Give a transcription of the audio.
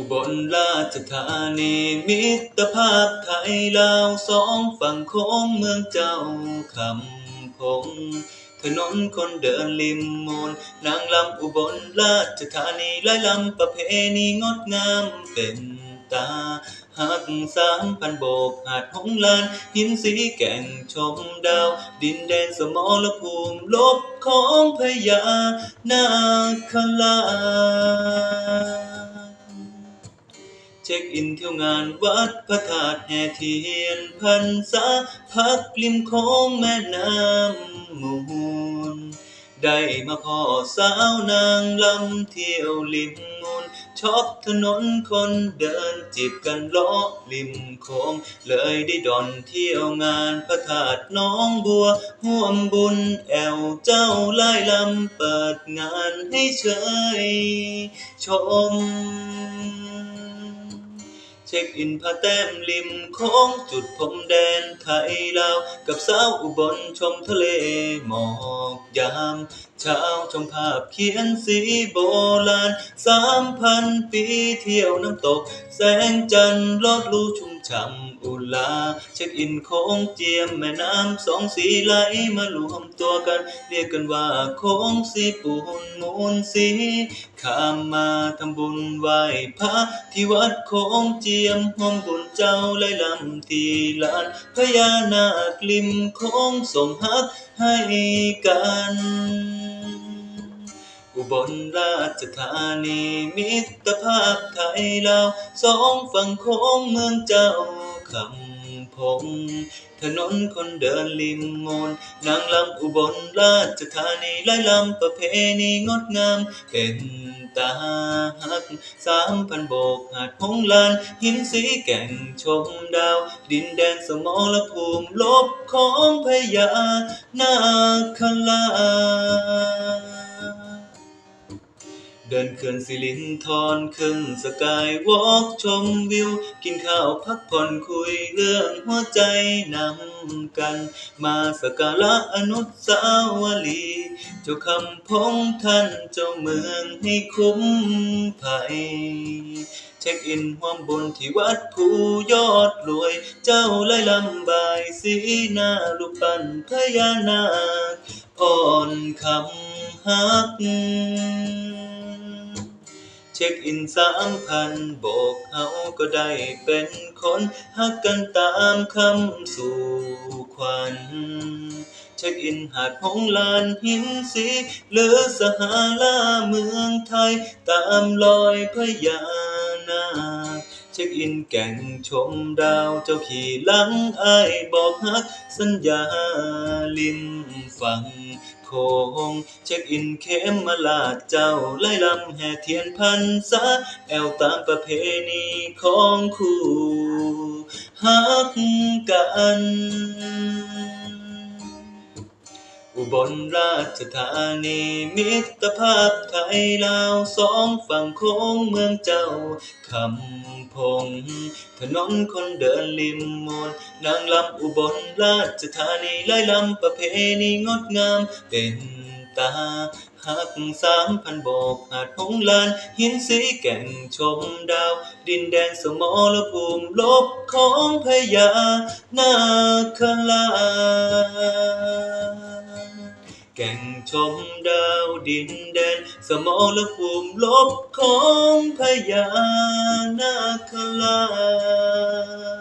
อุบลราชธานีมิตรภาพไทยลาวสองฝั่งโค้งเมืองเจ้าคำพงถนนคนเดินริมมูลนางลำอุบลราชธานีไล่ลำประเพณีงดงามเป็นตาหักสามพันโบกหาดหงลานหินสีแก่งชมดาว ดินแดนสมรภูมิลบของพญานาครา เช็คอินเที่ยวงานวัดพระธาตุแห่เทียนพรรษาพักริมโค้งแม่น้ำมูล ได้มาพ่อสาวนางลำเที่ยวริมมูลชอบถนนคนเดินจีบกันล้อริมโค้งเลยได้ดอนเที่ยวงานพระธาตุน้องบัวห่วมบุญแอวเจ้าไล่ลำเปิดงานให้เชยชม เช็คอินพาแต้มริมโค้งจุดพรมแดนไทยลาว กับสาวอุบลชมทะเลหมอกยามเช้าชมภาพเขียนสีโบราณสามพันปีเที่ยวน้ำตก แสงจันทร์ลอดลูชุ่ม ฉ่ำอุลา เช็คอินโค้งเจียมแม่น้ำสองสีไหลมารวมตัวกัน เรียกกันว่าโค้งสีปูนมูลสีข้ามมาทำบุญไหว้พระที่วัดโค้งเจียมห่วมบุญเจ้าไหลลำที่ลานพญานาคริมโค้งส่งฮักให้กัน อุบลราชธานีมิตรภาพไทยลาวสองฝั่งโค้งเมืองเจ้าคำพงถนนคนเดินริมมูลนางลำอุบลราชธานีไล่ลำประเพณีงดงาม เป็นตาหักสามพันโบกหาดหงลานหินสีแก่งชมดาว ดินแดนสมรภูมิลบของพญานาครา เดินเขื่อนสิรินทรขึ้นสกายวอล์กชมวิว กินข้าวพักผ่อนคุยเรื่องหัวใจนำกัน มาสกการะอนุสาวรีย์เจ้าคำพงท่านเจ้าเมืองให้คุ้มภัยเช็คอินห่วมบุญที่วัดภูยอดรวย เจ้าไล่ลำบายสีหน้าลูกปั้นพญานาคอ่อนคำฮัก เช็คอินสามพันโบกเฮาก็ได้เป็นคนฮักกันตามคำสู่ขวัญเช็คอินหาดหงลานหินสีหรือสหาลาเมืองไทย ตามรอยพญานาคเช็คอินแก่งชมดาวเจ้าขี่หลังอายบอกฮักสัญญาลิมฝั่ง คง เช็คอินเข้มมาลาดเจ้าไล่ลำแห่เทียนพันษาแอวตามประเพณีของคู่ฮักกัน อุบลราชธานีมิตรภาพไทยลาวสองฝั่งโค้งเมืองเจ้าคำพง ถนนคนเดินริมมูลนางลำอุบลราชธานีไล่ลำประเพณีงดงามเป็นตาหักสามพันโบกหาดหงลานหินสีแก่งชมดาว ดินแดนสมรภูมิลบของพญานาคราช แก่งชมดาวดินแดน สมรภูมิลบของพญานาคราช